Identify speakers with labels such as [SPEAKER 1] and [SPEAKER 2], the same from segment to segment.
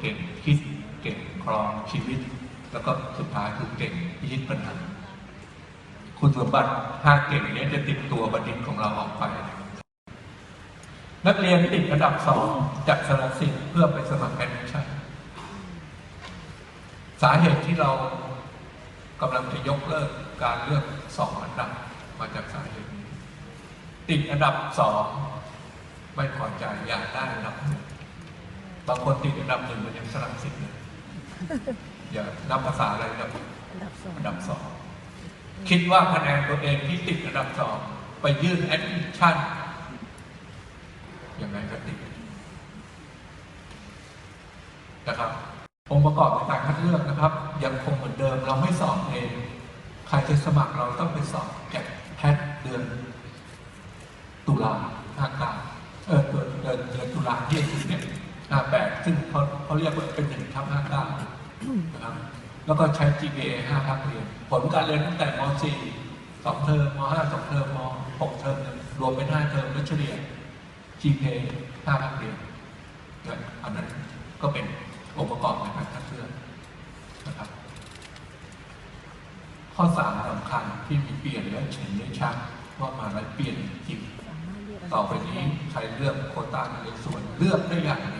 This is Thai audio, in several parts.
[SPEAKER 1] เก่งคิดเก่งครองชีวิต แล้วก็สุดท้ายคือเก่งพิชิตปัญหาคุณสมบัติห้าเก่งนี้จะติดตัวบัณฑิตของเราออกไป นักเรียนติดระดับสองจากสารสิทเพื่อไปสมัครแอดมิชชั่นสาเหตุที่เรากำลังจะยกเลิกการเลือกสองอันดับมาจากสาเหตุนี้ ติดอันดับสองไม่พอใจอยากได้อันดับหนึ่ง บางคนติดอันดับหนึ่งมันยังสลับสิทธิ์เลยอย่านับภาษาอะไรแบบ
[SPEAKER 2] อันดับสอง
[SPEAKER 1] อันดับสองคิดว่าคะแนนตัวเองที่ติดอันดับสองไปยื่นแอดมิชชั่นยังไงก็ติดนะครับองค์ประกอบในการคัดเลือกนะครับ ยังคงเหมือนเดิมเราไม่สอบเองใครจะสมัครเราต้องไปสอบแกะแพทย์เดือน ตุลาห้าเก้าเออเดือนเดือนเดือนตุลาที่สิบเนี่ย ห้าแปดซึ่งเขาเขาเรียกว่าเป็นหนึ่งทับห้าเก้านะครับแล้วก็ใช้ GPA ห้าภาคเรียนผลการเรียนตั้งแต่ม .4 สองเทอมม .5 สองเทอมม .6 เทอมหนึ่งรวมเป็นห้าเทอมแล้วเฉลี่ย GPA ห้าภาคเรียนเนี่ยอันนั้นก็เป็นองค์ประกอบในการคัดเลือกนะครับ ข้อสามสำคัญที่มีเปลี่ยนและเห็นได้ชัดว่ามาแล้วเปลี่ยนจริง
[SPEAKER 2] สามารถเรียกอันดับ
[SPEAKER 1] ต่อไปนี้ใครเลือกโควต้าในส่วนเลือกได้อย่างเด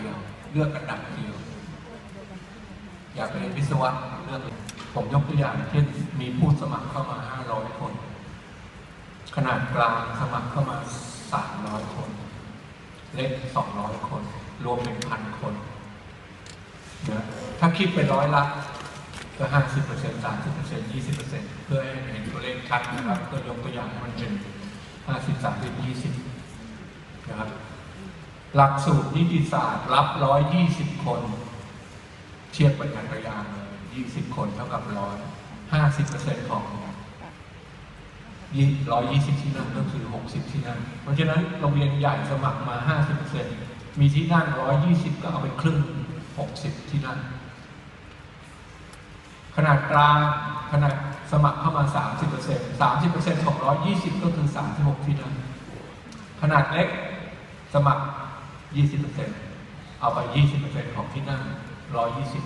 [SPEAKER 1] ียว เลือกอันดับเดียวอยากไปเรียนวิศวะเลือกผมยกตัวอย่างเช่นมีผู้สมัครเข้ามา 500 คน ขนาดกลางสมัครเข้ามา 300 คน เล็ก 200 คน รวมเป็นพันคนนะถ้าคิดเป็นร้อยละก็ห้าสิบเปอร์เซ็นต์สามสิบเปอร์เซ็นต์ยี่สิบเปอร์เซ็นต์เพื่อให้เห็นตัวเลขชัดนะครับ ก็ยกตัวอย่างให้มันเป็นห้าสิบสามสิบยี่สิบนะครับ หลักสูตรนิติศาสตร์รับร้อยยี่สิบคนเทียบกับจักรยานเลยยี่สิบคนเท่ากับร้อยห้าสิบเปอร์เซ็นต์ของยี่ร้อยยี่สิบที่นั่งก็คือหกสิบที่นั่ง เพราะฉะนั้นโรงเรียนใหญ่สมัครมาห้าสิบเปอร์เซ็นต์มีที่นั่งร้อยยี่สิบก็เอาไปครึ่งหกสิบที่นั่ง ขนาดกลางขนาดสมัครเข้ามาสามสิบเปอร์เซ็นต์สามสิบเปอร์เซ็นต์ของร้อยยี่สิบก็คือสามสิบหกที่นั่ง ขนาดเล็กสมัคร ยี่สิบเปอร์เซ็นต์เอาไปยี่สิบเปอร์เซ็นต์ของที่นั่งร้อยยี่สิบ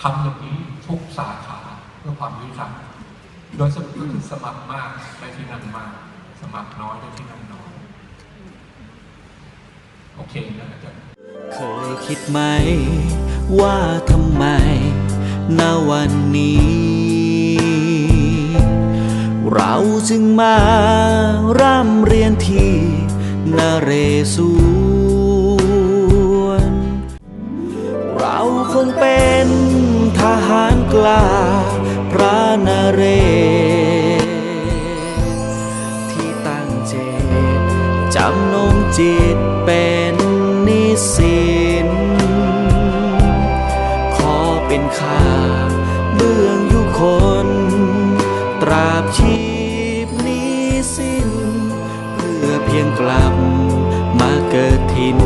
[SPEAKER 1] ทำอย่างนี้ทุกสาขาเพื่อความยุติธรรมโดยสรุปก็คือสมัครมากได้ที่นั่งมาก สมัครน้อยได้ที่นั่งน้อย โอเคนะอาจารย์
[SPEAKER 3] เคยคิดไหม ว่าทำไมณวันนี้ เราจึงมาร่ำเรียนที่นเรศว เป็นทหารกล้าพระนเรศที่ตั้งเจตจำนงจิตเป็นนิสินขอเป็นข้าเบื้องยุคน ตราบชีพนี้สิ้น เพื่อเพียงกลับมาเกิดถิ่น